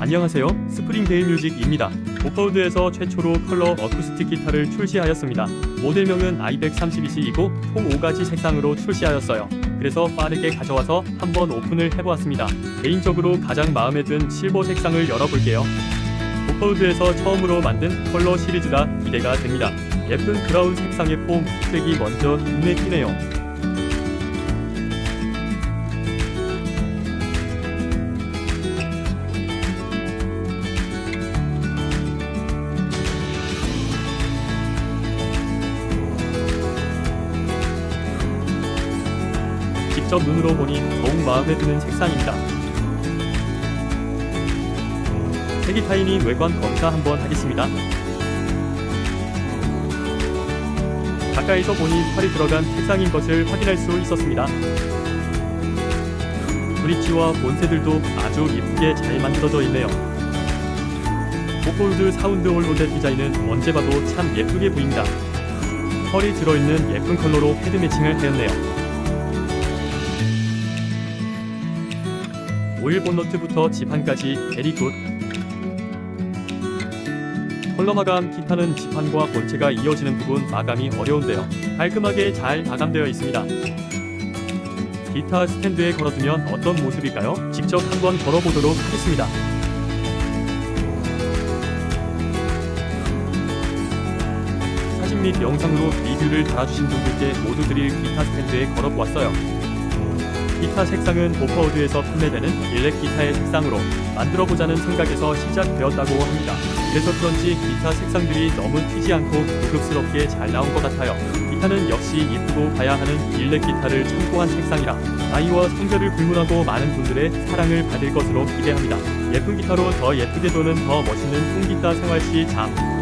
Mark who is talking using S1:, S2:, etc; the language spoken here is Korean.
S1: 안녕하세요. 스프링 데이 뮤직입니다. 오퍼우드에서 최초로 컬러 어쿠스틱 기타를 출시하였습니다. 모델명은 i132C이고 총 5가지 색상으로 출시하였어요. 그래서 빠르게 가져와서 한번 오픈을 해보았습니다. 개인적으로 가장 마음에 든 실버 색상을 열어볼게요. 오퍼우드에서 처음으로 만든 컬러 시리즈라 기대가 됩니다. 예쁜 브라운 색상의 폼, 색이 먼저 눈에 띄네요. 직접 눈으로 보니 더욱 마음에 드는 색상입니다. 색이 타인이 외관 검사 한번 하겠습니다. 가까이서 보니 팔이 들어간 색상인 것을 확인할 수 있었습니다. 브릿지와 본새들도 아주 예쁘게 잘 만들어져 있네요. 오폴드 사운드 홀로데 디자인은 언제 봐도 참 예쁘게 보입니다. 펄이 들어있는 예쁜 컬러로 헤드 매칭을 하였네요. 오일 본너트부터 지판까지 베리 굿. 컬러 마감 기타는 지판과 본체가 이어지는 부분 마감이 어려운데요. 깔끔하게 잘 마감되어 있습니다. 기타 스탠드에 걸어두면 어떤 모습일까요? 직접 한번 걸어보도록 하겠습니다. 사진 및 영상으로 리뷰를 달아주신 분들께 모두 드릴 기타 스탠드에 걸어보았어요. 기타 색상은 보퍼우드에서 판매되는 일렉 기타의 색상으로 만들어보자는 생각에서 시작되었다고 합니다. 그래서 그런지 기타 색상들이 너무 튀지 않고 고급스럽게 잘 나온 것 같아요. 기타는 역시 이쁘고 봐야 하는 일렉 기타를 참고한 색상이라 나이와 성별을 불문하고 많은 분들의 사랑을 받을 것으로 기대합니다. 예쁜 기타로 더 예쁘게 도는 더 멋있는 통기타 생활 시참